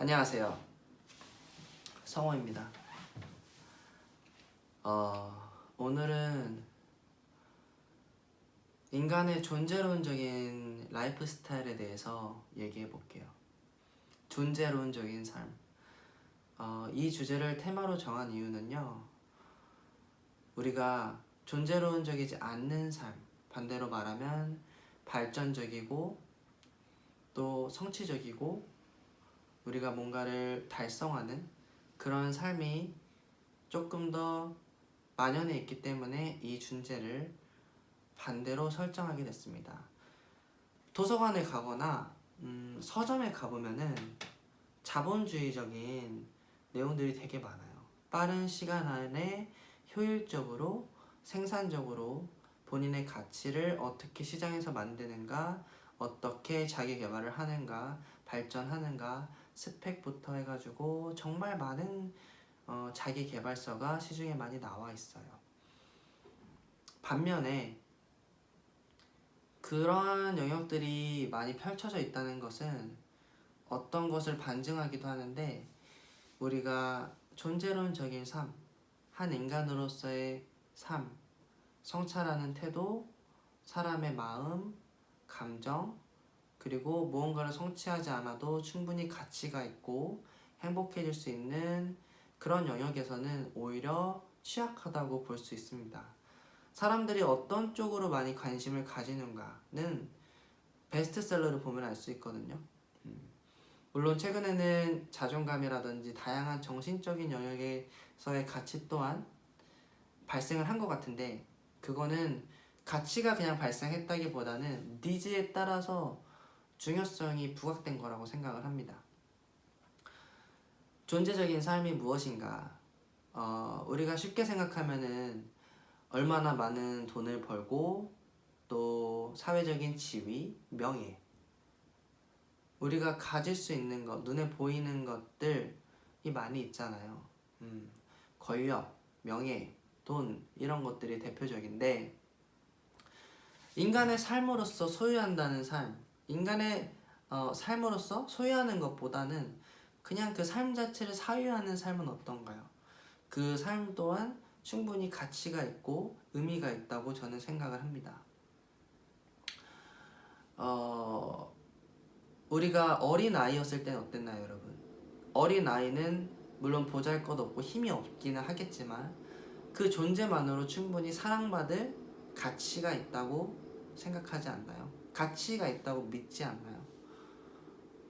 안녕하세요. 성호입니다. 어, 오늘은 인간의 존재론적인 라이프 스타일에 대해서 얘기해 볼게요. 존재론적인 삶. 어, 이 주제를 테마로 정한 이유는요. 우리가 존재론적이지 않는 삶, 반대로 말하면 발전적이고 또 성취적이고 우리가 뭔가를 달성하는 그런 삶이 조금 더 만연해 있기 때문에 이 주제를 반대로 설정하게 됐습니다. 도서관에 가거나 음, 서점에 가보면은 자본주의적인 내용들이 되게 많아요. 빠른 시간 안에 효율적으로 생산적으로 본인의 가치를 어떻게 시장에서 만드는가, 어떻게 자기 개발을 하는가, 발전하는가, 스펙부터 해가지고 정말 많은 어, 자기 개발서가 시중에 많이 나와 있어요. 반면에 그러한 영역들이 많이 펼쳐져 있다는 것은 어떤 것을 반증하기도 하는데 우리가 존재론적인 삶, 한 인간으로서의 삶, 성찰하는 태도, 사람의 마음, 감정, 그리고 무언가를 성취하지 않아도 충분히 가치가 있고 행복해질 수 있는 그런 영역에서는 오히려 취약하다고 볼 수 있습니다. 사람들이 어떤 쪽으로 많이 관심을 가지는가는 베스트셀러를 보면 알 수 있거든요. 음. 물론 최근에는 자존감이라든지 다양한 정신적인 영역에서의 가치 또한 발생을 한 것 같은데 그거는 가치가 그냥 발생했다기보다는 니즈에 따라서 중요성이 부각된 거라고 생각을 합니다. 존재적인 삶이 무엇인가? 어, 우리가 쉽게 생각하면은 얼마나 많은 돈을 벌고 또 사회적인 지위, 명예, 우리가 가질 수 있는 것, 눈에 보이는 것들이 많이 있잖아요. 음, 권력, 명예, 돈 이런 것들이 대표적인데 인간의 삶으로서 소유한다는 삶, 인간의 어, 삶으로서 소유하는 것보다는 그냥 그 삶 자체를 사유하는 삶은 어떤가요? 그 삶 또한 충분히 가치가 있고 의미가 있다고 저는 생각을 합니다. 어, 우리가 어린 아이였을 때는 어땠나요, 여러분? 어린 아이는 물론 보잘 것 없고 힘이 없기는 하겠지만 그 존재만으로 충분히 사랑받을 가치가 있다고 생각하지 않나요? 가치가 있다고 믿지 않나요?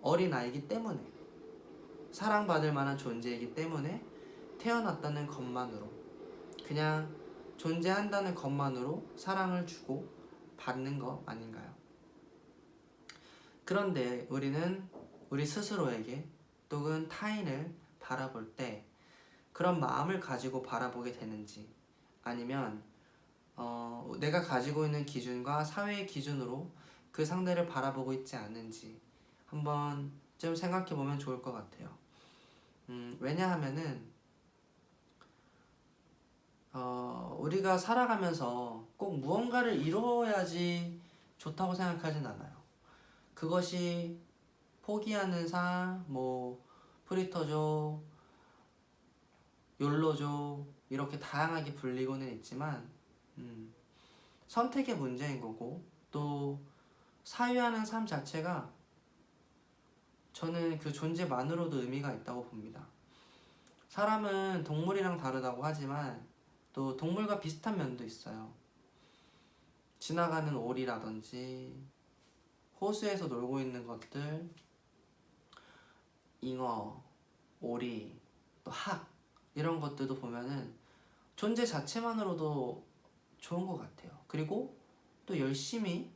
어린 아이기 때문에 사랑받을 만한 존재이기 때문에 태어났다는 것만으로 그냥 존재한다는 것만으로 사랑을 주고 받는 것 아닌가요? 그런데 우리는 우리 스스로에게 또는 타인을 바라볼 때 그런 마음을 가지고 바라보게 되는지 아니면 어, 내가 가지고 있는 기준과 사회의 기준으로 그 상대를 바라보고 있지 않은지 한번 좀 생각해 보면 좋을 것 같아요. 음, 왜냐하면은 어, 우리가 살아가면서 꼭 무언가를 이루어야지 좋다고 생각하진 않아요. 그것이 포기하는 삶, 뭐 프리터족, 욜로족 이렇게 다양하게 불리고는 있지만 음, 선택의 문제인 거고 또 사유하는 삶 자체가 저는 그 존재만으로도 의미가 있다고 봅니다. 사람은 동물이랑 다르다고 하지만 또 동물과 비슷한 면도 있어요. 지나가는 오리라든지 호수에서 놀고 있는 것들, 잉어, 오리, 또 학 이런 것들도 보면은 존재 자체만으로도 좋은 것 같아요. 그리고 또 열심히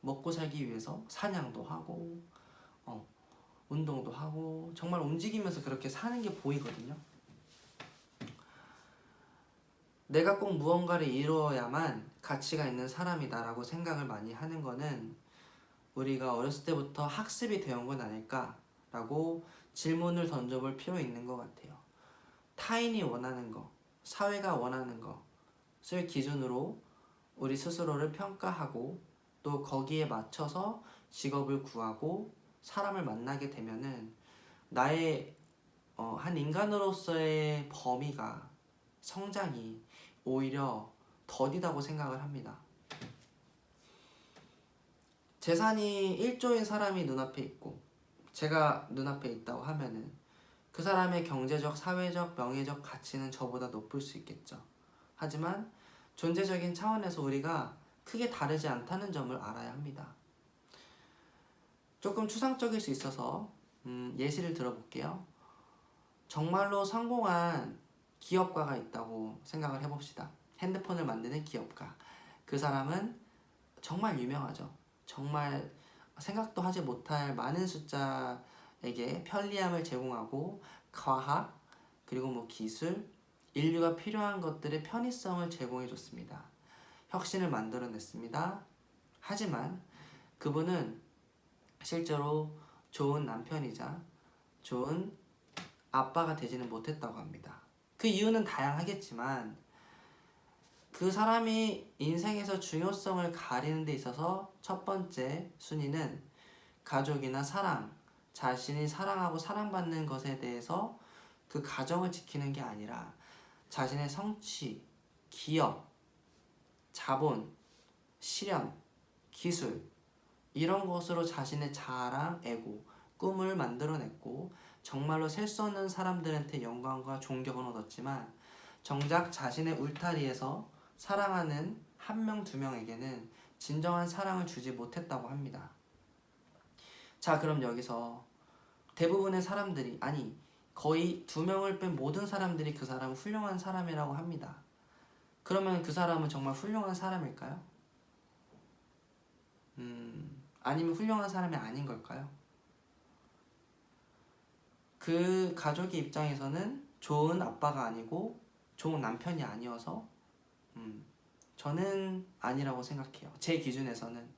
먹고 살기 위해서 사냥도 하고 어, 운동도 하고 정말 움직이면서 그렇게 사는 게 보이거든요. 내가 꼭 무언가를 이루어야만 가치가 있는 사람이다라고 생각을 많이 하는 거는 우리가 어렸을 때부터 학습이 되어온 건 아닐까라고 질문을 던져볼 필요 있는 것 같아요. 타인이 원하는 거, 사회가 원하는 것을 기준으로 우리 스스로를 평가하고 또 거기에 맞춰서 직업을 구하고 사람을 만나게 되면은 나의 어, 한 인간으로서의 범위가 성장이 오히려 더디다고 생각을 합니다. 재산이 1조인 사람이 눈앞에 있고 제가 눈앞에 있다고 하면은 그 사람의 경제적, 사회적, 명예적 가치는 저보다 높을 수 있겠죠. 하지만 존재적인 차원에서 우리가 크게 다르지 않다는 점을 알아야 합니다. 조금 추상적일 수 있어서 음, 예시를 들어볼게요. 정말로 성공한 기업가가 있다고 생각을 해봅시다. 핸드폰을 만드는 기업가. 그 사람은 정말 유명하죠. 정말 생각도 하지 못할 많은 숫자에게 편리함을 제공하고 과학 그리고 뭐 기술 인류가 필요한 것들의 편의성을 제공해 줬습니다. 혁신을 만들어냈습니다. 하지만 그분은 실제로 좋은 남편이자 좋은 아빠가 되지는 못했다고 합니다. 그 이유는 다양하겠지만 그 사람이 인생에서 중요성을 가리는 데 있어서 첫 번째 순위는 가족이나 사랑, 자신이 사랑하고 사랑받는 것에 대해서 그 가정을 지키는 게 아니라 자신의 성취, 기업, 자본, 실현, 기술 이런 것으로 자신의 자랑, 에고, 꿈을 만들어냈고 정말로 셀 수 없는 사람들한테 영광과 존경을 얻었지만 정작 자신의 울타리에서 사랑하는 한 명, 두 명에게는 진정한 사랑을 주지 못했다고 합니다. 자, 그럼 여기서 대부분의 사람들이, 아니, 거의 두 명을 뺀 모든 사람들이 그 사람을 훌륭한 사람이라고 합니다. 그러면 그 사람은 정말 훌륭한 사람일까요? 음, 아니면 훌륭한 사람이 아닌 걸까요? 그 가족의 입장에서는 좋은 아빠가 아니고 좋은 남편이 아니어서 음, 저는 아니라고 생각해요. 제 기준에서는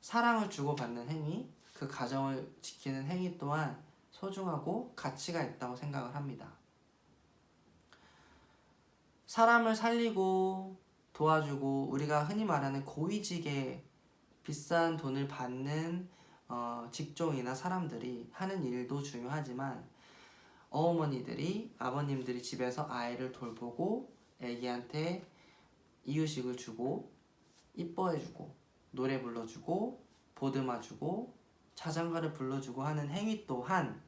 사랑을 주고받는 행위, 그 가정을 지키는 행위 또한 소중하고 가치가 있다고 생각을 합니다. 사람을 살리고 도와주고 우리가 흔히 말하는 고위직에 비싼 돈을 받는 어, 직종이나 사람들이 하는 일도 중요하지만 어머니들이 아버님들이 집에서 아이를 돌보고 애기한테 이유식을 주고 이뻐해주고 노래 불러주고 보듬어주고 자장가를 불러주고 하는 행위 또한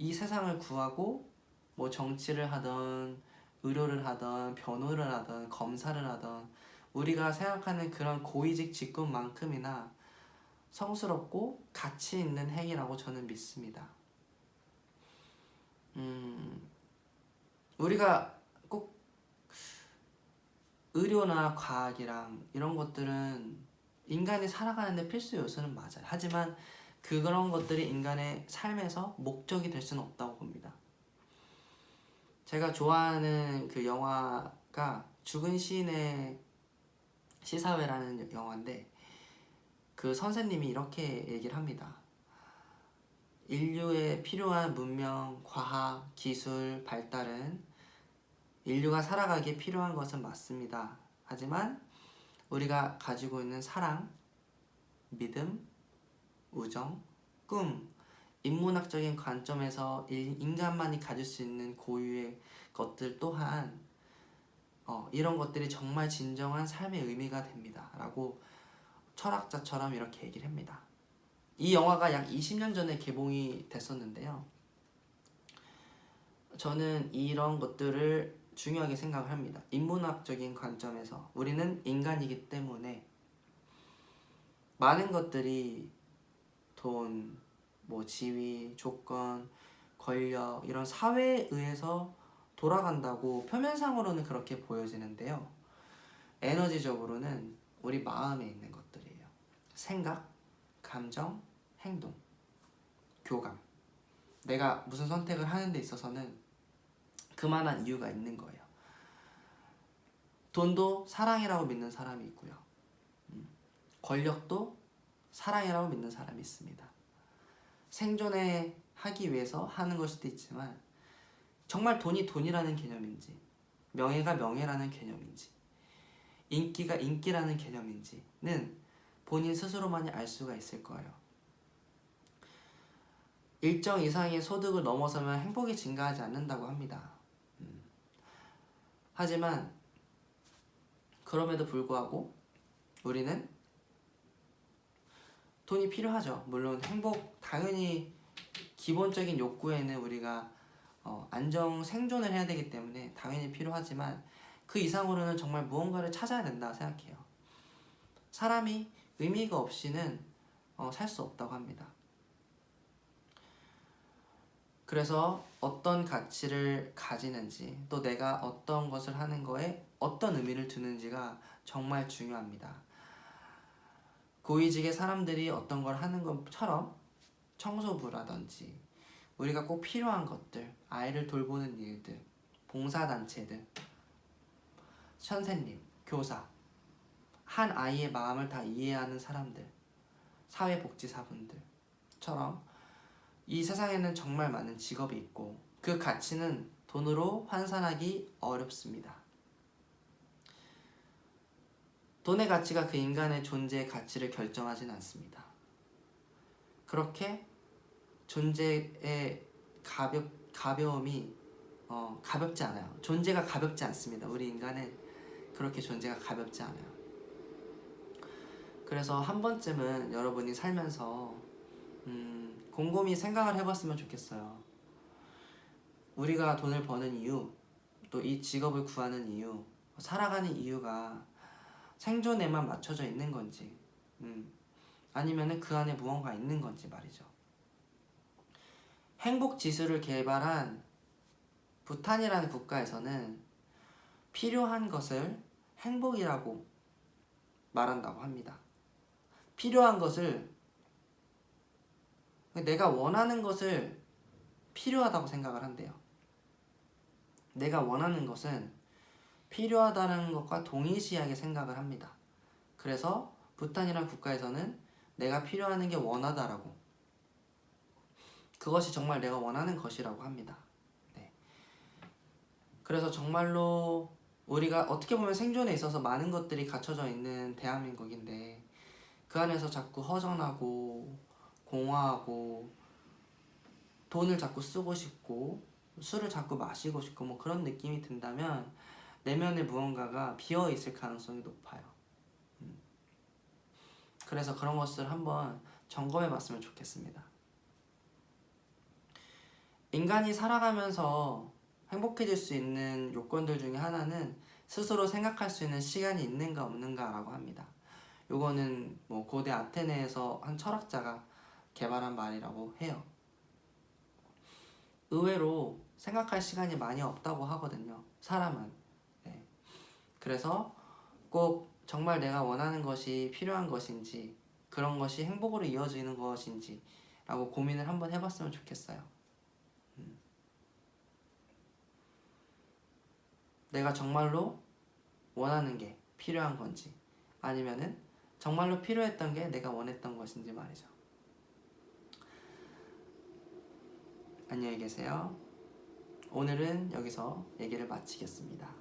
이 세상을 구하고 뭐 정치를 하던 의료를 하던 변호를 하던 검사를 하던 우리가 생각하는 그런 고위직 직급만큼이나 성스럽고 가치 있는 행위라고 저는 믿습니다. 음, 우리가 꼭 의료나 과학이랑 이런 것들은 인간이 살아가는데 필수 요소는 맞아요. 하지만 그런 것들이 인간의 삶에서 목적이 될 수는 없다고 봅니다. 제가 좋아하는 그 영화가 죽은 시인의 시사회라는 영화인데 그 선생님이 이렇게 얘기를 합니다. 인류에 필요한 문명, 과학, 기술, 발달은 인류가 살아가기에 필요한 것은 맞습니다. 하지만 우리가 가지고 있는 사랑, 믿음, 우정, 꿈, 인문학적인 관점에서 인간만이 가질 수 있는 고유의 것들 또한 어, 이런 것들이 정말 진정한 삶의 의미가 됩니다. 라고 철학자처럼 이렇게 얘기를 합니다. 이 영화가 약 20년 전에 개봉이 됐었는데요. 저는 이런 것들을 중요하게 생각을 합니다. 인문학적인 관점에서 우리는 인간이기 때문에 많은 것들이 돈, 뭐 지위, 조건, 권력 이런 사회에 의해서 돌아간다고 표면상으로는 그렇게 보여지는데요. 에너지적으로는 우리 마음에 있는 것들이에요. 생각, 감정, 행동, 교감. 내가 무슨 선택을 하는 데 있어서는 그만한 이유가 있는 거예요. 돈도 사랑이라고 믿는 사람이 있고요. 음, 권력도 사랑이라고 믿는 사람이 있습니다. 생존에 하기 위해서 하는 걸 수도 있지만 정말 돈이 돈이라는 개념인지 명예가 명예라는 개념인지 인기가 인기라는 개념인지는 본인 스스로만이 알 수가 있을 거예요. 일정 이상의 소득을 넘어서면 행복이 증가하지 않는다고 합니다. 음. 하지만 그럼에도 불구하고 우리는 돈이 필요하죠. 물론 행복 당연히 기본적인 욕구에는 우리가 어, 안정 생존을 해야 되기 때문에 당연히 필요하지만 그 이상으로는 정말 무언가를 찾아야 된다 생각해요. 사람이 의미가 없이는 어, 살 수 없다고 합니다. 그래서 어떤 가치를 가지는지 또 내가 어떤 것을 하는 거에 어떤 의미를 두는지가 정말 중요합니다. 고위직의 사람들이 어떤 걸 하는 것처럼 청소부라든지 우리가 꼭 필요한 것들, 아이를 돌보는 일들, 봉사단체들, 선생님, 교사, 한 아이의 마음을 다 이해하는 사람들, 사회복지사분들처럼 이 세상에는 정말 많은 직업이 있고 그 가치는 돈으로 환산하기 어렵습니다. 돈의 가치가 그 인간의 존재의 가치를 결정하진 않습니다. 그렇게 존재의 가볍 가벼움이 어, 가볍지 않아요. 존재가 가볍지 않습니다. 우리 인간은 그렇게 존재가 가볍지 않아요. 그래서 한 번쯤은 여러분이 살면서 음, 곰곰이 생각을 해봤으면 좋겠어요. 우리가 돈을 버는 이유, 또 이 직업을 구하는 이유, 살아가는 이유가 생존에만 맞춰져 있는 건지, 음, 아니면은 그 안에 무언가 있는 건지 말이죠. 행복 지수를 개발한 부탄이라는 국가에서는 필요한 것을 행복이라고 말한다고 합니다. 필요한 것을 내가 원하는 것을 필요하다고 생각을 한대요. 내가 원하는 것은 필요하다는 것과 동일시하게 생각을 합니다. 그래서 부탄이라는 국가에서는 내가 필요하는 게 원하다라고 그것이 정말 내가 원하는 것이라고 합니다. 네. 그래서 정말로 우리가 어떻게 보면 생존에 있어서 많은 것들이 갖춰져 있는 대한민국인데 그 안에서 자꾸 허전하고 공허하고 돈을 자꾸 쓰고 싶고 술을 자꾸 마시고 싶고 뭐 그런 느낌이 든다면 내면에 무언가가 비어 있을 가능성이 높아요. 음. 그래서 그런 것을 한번 점검해 봤으면 좋겠습니다. 인간이 살아가면서 행복해질 수 있는 요건들 중에 하나는 스스로 생각할 수 있는 시간이 있는가 없는가라고 합니다. 요거는 뭐 고대 아테네에서 한 철학자가 개발한 말이라고 해요. 의외로 생각할 시간이 많이 없다고 하거든요. 사람은. 네. 그래서 꼭 정말 내가 원하는 것이 필요한 것인지 그런 것이 행복으로 이어지는 것인지 라고 고민을 한번 해봤으면 좋겠어요. 음. 내가 정말로 원하는 게 필요한 건지 아니면은 정말로 필요했던 게 내가 원했던 것인지 말이죠. 안녕히 계세요. 오늘은 여기서 얘기를 마치겠습니다.